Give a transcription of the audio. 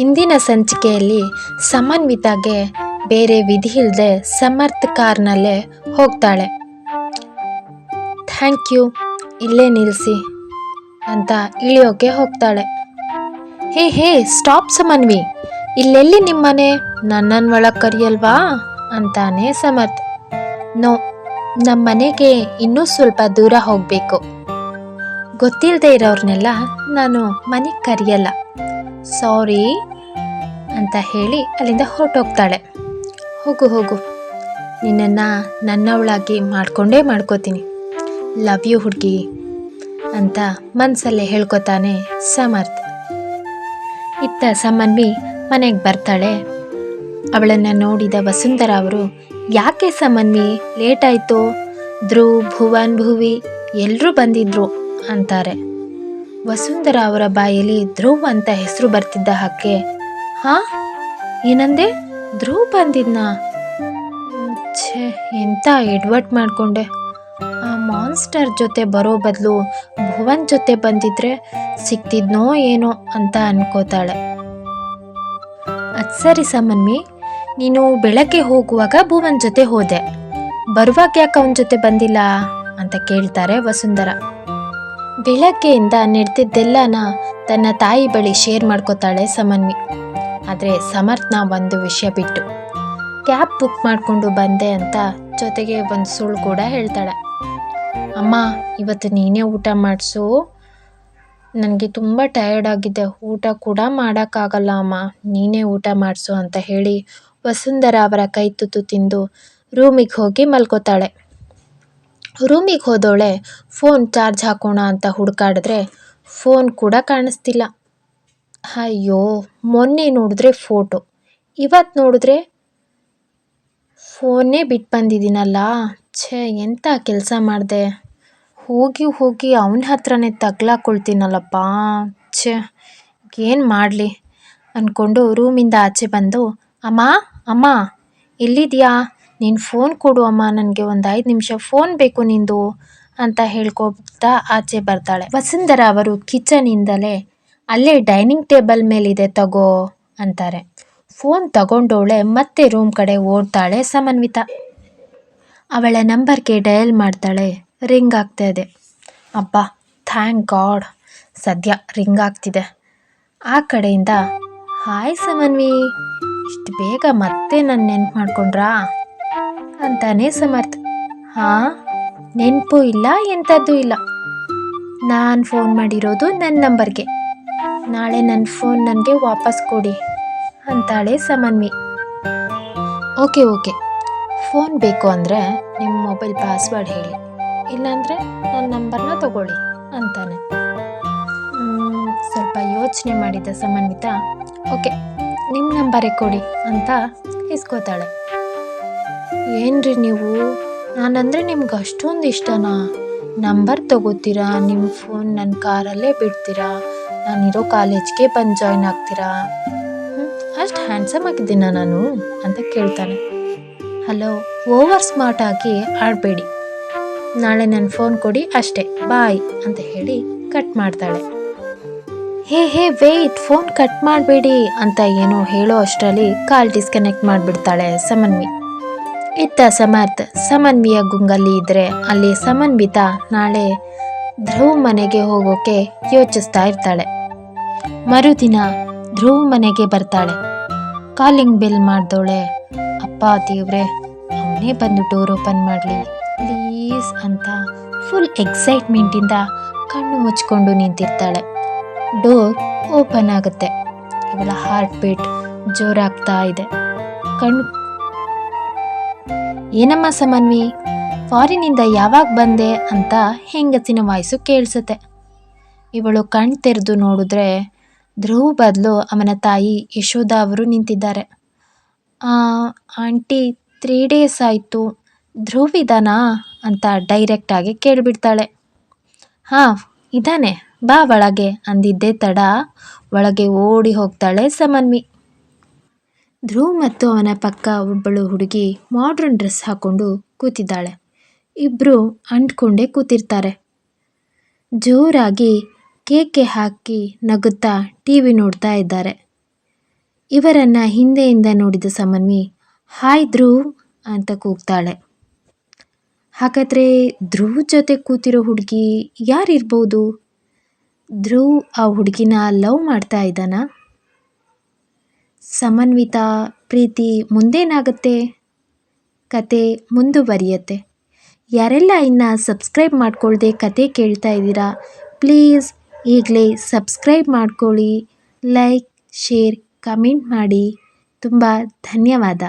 ಹಿಂದಿನ ಸಂಚಿಕೆಯಲ್ಲಿ ಸಮನ್ವಿತಾಗೆ ಬೇರೆ ವಿಧಿ ಇಲ್ಲದೆ ಸಮರ್ಥ ಕಾರ್ನಲ್ಲೇ ಹೋಗ್ತಾಳೆ. ಥ್ಯಾಂಕ್ ಯು, ಇಲ್ಲೇ ನಿಲ್ಲಿಸಿ ಅಂತ ಇಳಿಯೋಕೆ ಹೋಗ್ತಾಳೆ. ಹೇ ಹೇ, ಸ್ಟಾಪ್ ಸಮನ್ವಿ, ಇಲ್ಲೆಲ್ಲಿ ನಿಮ್ಮನೆ? ನನ್ನನ್ನು ಒಳಗೆ ಕರಿಯಲ್ವಾ? ಅಂತಾನೆ ಸಮರ್ಥ್. ನೋ ನಮ್ಮ ಮನೆಗೆ ಇನ್ನೂ ಸ್ವಲ್ಪ ದೂರ ಹೋಗಬೇಕು. ಗೊತ್ತಿಲ್ಲದೆ ಇರೋರ್ನೆಲ್ಲ ನಾನು ಮನೆಗೆ ಕರೆಯಲ್ಲ. ಸಾರಿ ಅಂತ ಹೇಳಿ ಅಲ್ಲಿಂದ ಹೊರಟೋಗ್ತಾಳೆ. ಹೋಗು ಹೋಗು. ನಿನ್ನನ್ನು ನನ್ನವಳಾಗಿ ಮಾಡ್ಕೊಂಡೇ ಮಾಡ್ಕೋತೀನಿ. ಲವ್ ಯು ಹುಡುಗಿ ಅಂತ ಮನಸ್ಸಲ್ಲೇ ಹೇಳ್ಕೊತಾನೆ ಸಮರ್ಥ. ಇತ್ತ ಸಮನ್ವಿ ಮನೆಗೆ ಬರ್ತಾಳೆ. ಅವಳನ್ನು ನೋಡಿದ ವಸುಂಧರ ಅವರು, ಯಾಕೆ ಸಮನ್ವಿ? ಲೇಟ್ ಆಯಿತು. ಧ್ರುವ್ ಭುವನ್, ಭುವಿ ಎಲ್ಲರೂ ಬಂದಿದ್ರು ಅಂತಾರೆ. ವಸುಂಧರ ಅವರ ಬಾಯಲ್ಲಿ ಧ್ರುವ್ ಅಂತ ಹೆಸರು ಬರ್ತಿದ್ದ ಹಾಗೆ ಹಾ? ಏನಂದೆ? ಧ್ರುವ್ ಬಂದಿದ್ನಾ? ಛೇ, ಎಂತ ಎಡ್ವರ್ಟ್ ಮಾಡಿಕೊಂಡೆ. ಆ ಮಾನ್ಸ್ಟರ್ ಜೊತೆ ಬರೋ ಬದಲು ಭುವನ್ ಜೊತೆ ಬಂದಿದ್ರೆ ಸಿಕ್ತಿದ್ನೋ ಏನೋ ಅಂತ ಅನ್ಕೋತಾಳೆ. ಅದು ಸರಿ ಸಮನ್ವಿ, ನೀನು ಬೆಳಗ್ಗೆ ಹೋಗುವಾಗ ಭುವನ್ ಜೊತೆ ಹೋದೆ. ಬರುವಾಗ ಯಾಕೆ ಅವನ ಜೊತೆ ಬಂದಿಲ್ಲ? ಅಂತ ಕೇಳ್ತಾರೆ ವಸುಂಧರ. ಬೆಳಗ್ಗೆಯಿಂದ ನಡೆದಿದ್ದೆಲ್ಲನ ತನ್ನ ತಾಯಿ ಬಳಿ ಶೇರ್ ಮಾಡ್ಕೋತಾಳೆ ಸಮನ್ವಿ. ಆದರೆ ಸಮರ್ಥ್ನ ಒಂದು ವಿಷಯ ಬಿಟ್ಟು ಕ್ಯಾಬ್ ಬುಕ್ ಮಾಡಿಕೊಂಡು ಬಂದೆ ಅಂತ ಜೊತೆಗೆ ಒಂದು ಸುಳ್ಳು ಕೂಡ ಹೇಳ್ತಾಳೆ. ಅಮ್ಮ, ಇವತ್ತು ನೀನೇ ಊಟ ಮಾಡಿಸು. ನನಗೆ ತುಂಬ ಟಯರ್ಡ್ ಆಗಿದೆ. ಊಟ ಕೂಡ ಮಾಡೋಕ್ಕಾಗಲ್ಲ ಅಮ್ಮ. ನೀನೇ ಊಟ ಮಾಡಿಸು ಅಂತ ಹೇಳಿ ವಸುಂಧರ ಅವರ ಕೈ ತುತ್ತು ತಿಂದು ರೂಮಿಗೆ ಹೋಗಿ ಮಲ್ಕೋತಾಳೆ. ರೂಮಿಗೆ ಹೋದವಳೆ ಫೋನ್ ಚಾರ್ಜ್ ಹಾಕೋಣ ಅಂತ ಹುಡುಕಾಡಿದ್ರೆ ಫೋನ್ ಕೂಡ ಕಾಣಿಸ್ತಿಲ್ಲ. ಅಯ್ಯೋ, ಮೊನ್ನೆ ನೋಡಿದ್ರೆ ಫೋಟೋ. ಇವತ್ತು ನೋಡಿದ್ರೆ ಫೋನೇ ಬಿಟ್ಟು ಬಂದಿದ್ದೀನಲ್ಲ. ಛೇ ಎಂಥ ಕೆಲಸ ಮಾಡಿದೆ? ಹೋಗಿ ಹೋಗಿ ಅವನ ಹತ್ರನೇ ತಗ್ಲಾಕೊಳ್ತೀನಲ್ಲಪ್ಪ. ಛೇ, ಏನು ಮಾಡಲಿ? ಅಂದ್ಕೊಂಡು ರೂಮಿಂದ ಆಚೆ ಬಂದು, ಅಮ್ಮ ಅಮ್ಮ ಎಲ್ಲಿದ್ಯಾ ನೀನು ಫೋನ್ ಕೊಡು ಅಮ್ಮ, ನನಗೆ ಒಂದು ಐದು ನಿಮಿಷ ಫೋನ್ ಬೇಕು ನಿಂದು ಅಂತ ಹೇಳ್ಕೊಬ್ತಾ ಆಚೆ ಬರ್ತಾಳೆ. ವಸುಂಧರ ಅವರು ಕಿಚನಿಂದಲೇ ಅಲ್ಲೇ ಡೈನಿಂಗ್ ಟೇಬಲ್ ಮೇಲಿದೆ ತಗೋ ಅಂತಾರೆ. ಫೋನ್ ತಗೊಂಡವಳೆ ಮತ್ತೆ ರೂಮ್ ಕಡೆ ಓಡ್ತಾಳೆ ಸಮನ್ವಿತ. ಅವಳ ನಂಬರ್ಗೆ ಡಯಲ್ ಮಾಡ್ತಾಳೆ, ರಿಂಗ್ ಆಗ್ತಾ ಇದೆ. ಅಬ್ಬ ಥ್ಯಾಂಕ್ ಗಾಡ್ ಸದ್ಯ ರಿಂಗ್ ಆಗ್ತಿದೆ. ಆ ಕಡೆಯಿಂದ ಹಾಯ್ ಸಮನ್ವಿ, ಇಷ್ಟು ಬೇಗ ಮತ್ತೆ ನನ್ನ ನೆನ್ಪು ಮಾಡ್ಕೊಂಡ್ರಾ? ಅಂತಾನೆ ಸಮರ್ಥ್. ಹಾ, ನೆನಪು ಇಲ್ಲ ಎಂಥದ್ದು ಇಲ್ಲ. ನಾನು ಫೋನ್ ಮಾಡಿರೋದು ನನ್ನ ನಂಬರ್ಗೆ. ನಾಳೆ ನನ್ನ ಫೋನ್ ನನಗೆ ವಾಪಸ್ ಕೊಡಿ, ಅಂತಾಳೆ ಸಮನ್ವಿ. Okay okay. ಫೋನ್ ಬೇಕು ಅಂದರೆ ನಿಮ್ಮ ಮೊಬೈಲ್ ಪಾಸ್ವರ್ಡ್ ಹೇಳಿ. ಇಲ್ಲಾಂದರೆ ನನ್ನ ನಂಬರ್ನ ತಗೊಳ್ಳಿ, ಅಂತಾನೆ. ಸ್ವಲ್ಪ ಯೋಚನೆ ಮಾಡಿದ ಸಮನ್ವಿತ. ಓಕೆ ನಿಮ್ಮ ನಂಬರೇ ಕೊಡಿ, ಅಂತ ಇಸ್ಕೋತಾಳೆ ಏನ್ರಿ ನೀವು? ನಾನಂದರೆ ನಿಮ್ಗೆ ಅಷ್ಟೊಂದು ಇಷ್ಟನಾ? ನಂಬರ್ ತಗೋತೀರಾ? ನಿಮ್ಮ ಫೋನ್ ನನ್ನ ಕಾರಲ್ಲೇ ಬಿಡ್ತೀರಾ? ನಾನಿರೋ ಕಾಲೇಜ್ಗೆ ಬಂದು ಜಾಯ್ನ್ ಆಗ್ತೀರಾ? ಅಷ್ಟು ಹ್ಯಾಂಡ್ಸಮ್ ಆಗಿದ್ದೀನ ನಾನು? ಅಂತ ಕೇಳ್ತಾನೆ. ಹಲೋ, ಓವರ್ ಸ್ಮಾರ್ಟ್ ಆಗಿ ಆಡಬೇಡಿ. ನಾಳೆ ನನ್ನ ಫೋನ್ ಕೊಡಿ ಅಷ್ಟೇ. ಬಾಯ್ ಅಂತ ಹೇಳಿ ಕಟ್ ಮಾಡ್ತಾಳೆ. Hey hey wait phone cut ಮಾಡಬೇಡಿ ಅಂತ ಏನೋ ಹೇಳೋ ಅಷ್ಟರಲ್ಲಿ ಕಾಲ್ ಡಿಸ್ಕನೆಕ್ಟ್ ಮಾಡಿಬಿಡ್ತಾಳೆ ಸಮನ್ವಿ. ಇತ್ತ ಸಮರ್ಥ್ ಸಮನ್ವಿಯ ಗುಂಗಲ್ಲಿ ಇದ್ರೆ ಅಲ್ಲಿ ಸಮನ್ವಿತ ನಾಳೆ ಧ್ರುವ್ ಮನೆಗೆ ಹೋಗೋಕೆ ಯೋಚಿಸ್ತಾ ಇರ್ತಾಳೆ. ಮರುದಿನ ಧ್ರುವ್ ಮನೆಗೆ ಬರ್ತಾಳೆ. ಕಾಲಿಂಗ್ ಬಿಲ್ ಮಾಡ್ದೋಳೆ ಅಪ್ಪ, ದೇವ್ರೆ, ಅವನೇ ಬಂದು ಡೋರ್ ಓಪನ್ ಮಾಡಲಿ, ಪ್ಲೀಸ್, ಅಂತ ಫುಲ್ ಎಕ್ಸೈಟ್ಮೆಂಟಿಂದ ಕಣ್ಣು ಮುಚ್ಕೊಂಡು ನಿಂತಿರ್ತಾಳೆ. ಡೋರ್ ಓಪನ್ ಆಗುತ್ತೆ. ಇವಳ ಹಾರ್ಟ್ ಬೀಟ್ ಜೋರಾಗ್ತಾ ಇದೆ. ಕಣ್ಣು ಏನಮ್ಮ ಸಮನ್ವಿ? ಫಾರಿನಿಂದ ಯಾವಾಗ ಬಂದೆ ಅಂತ ಹೆಂಗಸಿನ ವಾಯ್ಸು ಕೇಳಿಸುತ್ತೆ. ಇವಳು ಕಣ್ ತೆರೆದು ನೋಡಿದ್ರೆ ಧ್ರುವ ಬದಲು ಅವನ ತಾಯಿ ಯಶೋಧ ಅವರು ನಿಂತಿದ್ದಾರೆ. ಆಂಟಿ, ತ್ರೀ ಡೇಸ್ ಆಯಿತು. ಧ್ರುವ್ ಇದಾನಾ? ಅಂತ ಡೈರೆಕ್ಟಾಗಿ ಕೇಳಿಬಿಡ್ತಾಳೆ. ಹಾಂ ಇದ್ದಾನೆ ಬಾ ಒಳಗೆ. ಅಂದಿದ್ದೇ ತಡ ಒಳಗೆ ಓಡಿ ಹೋಗ್ತಾಳೆ ಸಮನ್ವಿ. ಧ್ರುವ್ ಮತ್ತು ಅವನ ಪಕ್ಕ ಒಬ್ಬಳು ಹುಡುಗಿ ಮಾಡ್ರನ್ ಡ್ರೆಸ್ ಹಾಕೊಂಡು ಕೂತಿದ್ದಾಳೆ. ಇಬ್ಬರು ಅಂಟ್ಕೊಂಡೇ ಕೂತಿರ್ತಾರೆ. ಜೋರಾಗಿ ಕೇಕೆ ಹಾಕಿ ನಗುತ್ತಾ ಟಿ ವಿ ನೋಡ್ತಾ ಇದ್ದಾರೆ. ಇವರನ್ನು ಹಿಂದೆಯಿಂದ ನೋಡಿದ ಸಮನ್ವಿ, ಹಾಯ್ ಧ್ರುವ್ ಅಂತ ಕೂಗ್ತಾಳೆ. ಹಾಗಾದರೆ ಧ್ರುವ್ ಜೊತೆ ಕೂತಿರೋ ಹುಡುಗಿ ಯಾರಿರ್ಬೋದು? ಧ್ರುವ್ ಆ ಹುಡುಗಿನ ಲವ್ ಮಾಡ್ತಾ ಇದ್ದಾನ? ಸಮನ್ವಿತ, ಪ್ರೀತಿ ಮುಂದೇನಾಗುತ್ತೆ? ಕತೆ ಮುಂದುವರಿಯತ್ತೆ. ಯಾರೆಲ್ಲ ಇನ್ನು ಸಬ್ಸ್ಕ್ರೈಬ್ ಮಾಡ್ಕೊಳ್ಳದೆ ಕತೆ ಕೇಳ್ತಾ ಇದ್ದೀರಾ, ಪ್ಲೀಸ್ ಈಗಲೇ ಸಬ್ಸ್ಕ್ರೈಬ್ ಮಾಡ್ಕೊಳ್ಳಿ, ಲೈಕ್, ಶೇರ್, ಕಮೆಂಟ್ ಮಾಡಿ. ತುಂಬ ಧನ್ಯವಾದ.